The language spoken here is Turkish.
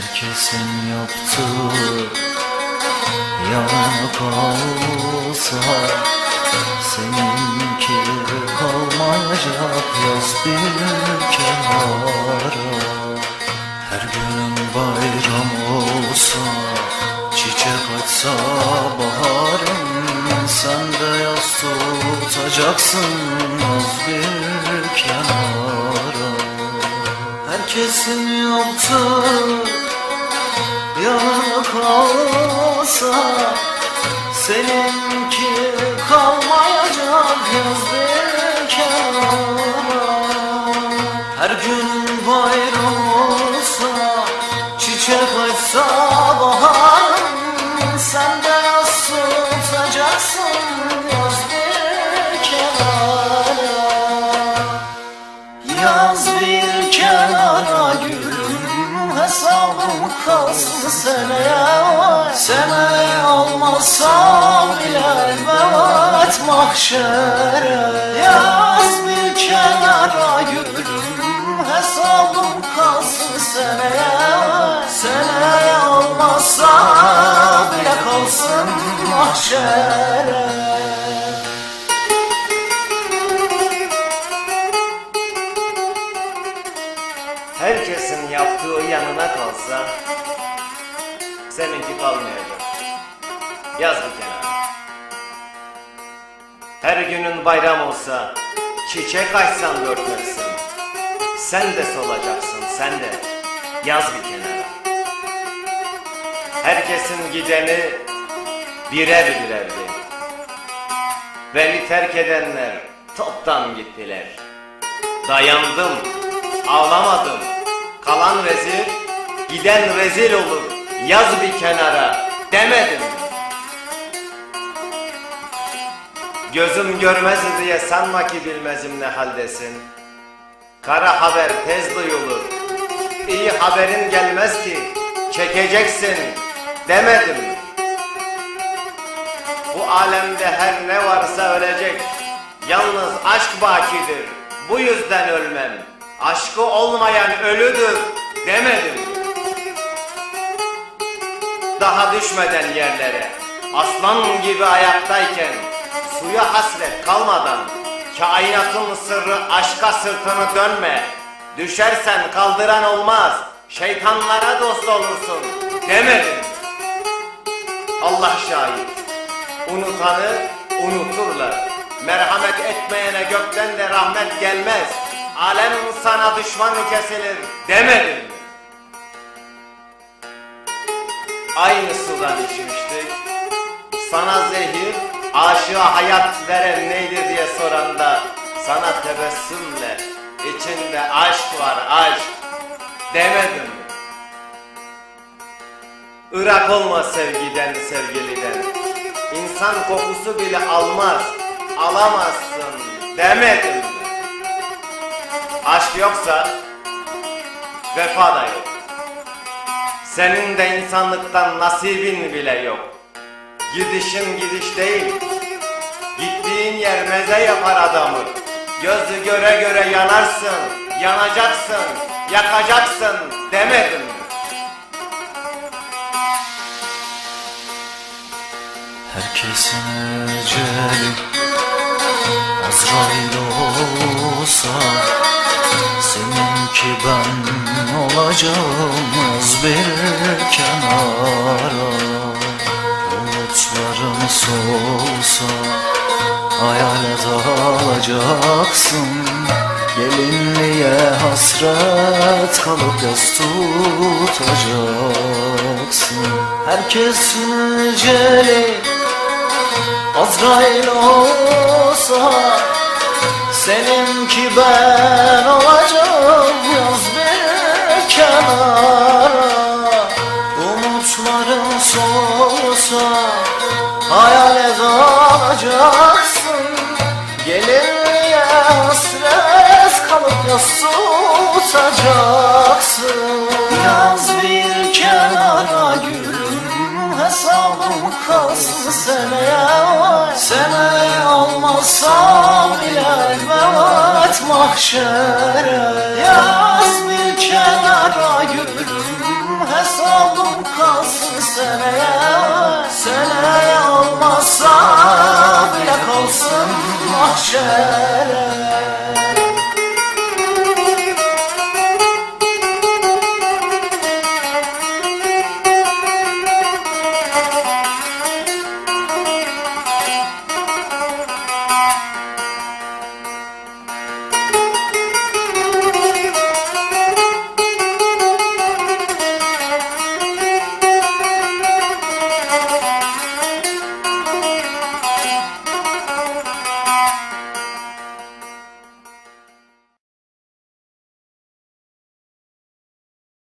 Herkesin yaptığı yanına kalsa Seninki kalmayacak yaz bir kenara Her günün bayram olsa Çiçek açsa baharım Sen de yaz tutacaksın yaz bir kenara Herkesin yanına kalsa Seninki kalmayacak yaz bir kenara Her gün bayram olsa Çiçek açsa baharım Sen Hesabım kalsın seneye Seneye olmazsa bile Mevat mahşere. Yaz bir kenara gülüm Hesabım kalsın seneye Seneye olmazsa bile kalsın mahşere yanına kalsa seninki kalmayacak. Yaz bir kenara. Her günün bayram olsa çiçek açsan dört mevsim. Sen de solacaksın sen de. Yaz bir kenara. Herkesin gideni birer birerdi. Beni terk edenler toptan gittiler. Dayandım, ağlamadım. Kalan vezir, giden rezil olur. Yaz bir kenara demedim. Gözüm görmez diye sanma ki bilmezim ne haldesin. Kara haber tez duyulur. İyi haberin gelmez ki çekeceksin demedim. Bu alemde her ne varsa ölecek. Yalnız aşk bakidir. Bu yüzden ölmem. Aşkı olmayan ölüdür demedim. Daha düşmeden yerlere, aslan gibi ayaktayken, suya hasret kalmadan, kainatın sırrı aşka sırtını dönme. Düşersen kaldıran olmaz, şeytanlara dost olursun demedim. Allah şahit. Unutanı unuturlar. Merhamet etmeyene gökten de rahmet gelmez. Alem sana düşman kesilir demedim. mi? Aynı sudan içmiştik. Sana zehir, aşığa hayat veren neydi diye soranda sana tebessümle içinde aşk var aşk demedim. mi? Irak olma sevgiden sevgiliden İnsan kokusu bile almaz Alamazsın demedim? Aşk yoksa Vefa da yok. Senin de insanlıktan nasibin bile yok. Gidişin gidiş değil Gittiğin yer meze yapar adamı. Gözü göre göre yanarsın Yanacaksın Yakacaksın demedim. Mi? Herkesin eceli Azrail olsa Seninki ben olacağım yaz bir kenara. Umutlarım solsa Hayale dalacaksın. Gelinliğe hasret kalıp yas tutacaksın. Herkesin eceli Azrail olsa Seninki ben olacağım yaz bir kenara. Umutların solsa Hayale dalacaksın Gelinliğe hasret kalıp yas tutacaksın? Yaz bir kenara gülüm hesabım kalsın seneye. Seneye olmazsa bile Mahşere Yaz bir kenara gülüm. Hesabım kalsın seneye Seneye olmazsa bile kalsın mahşere.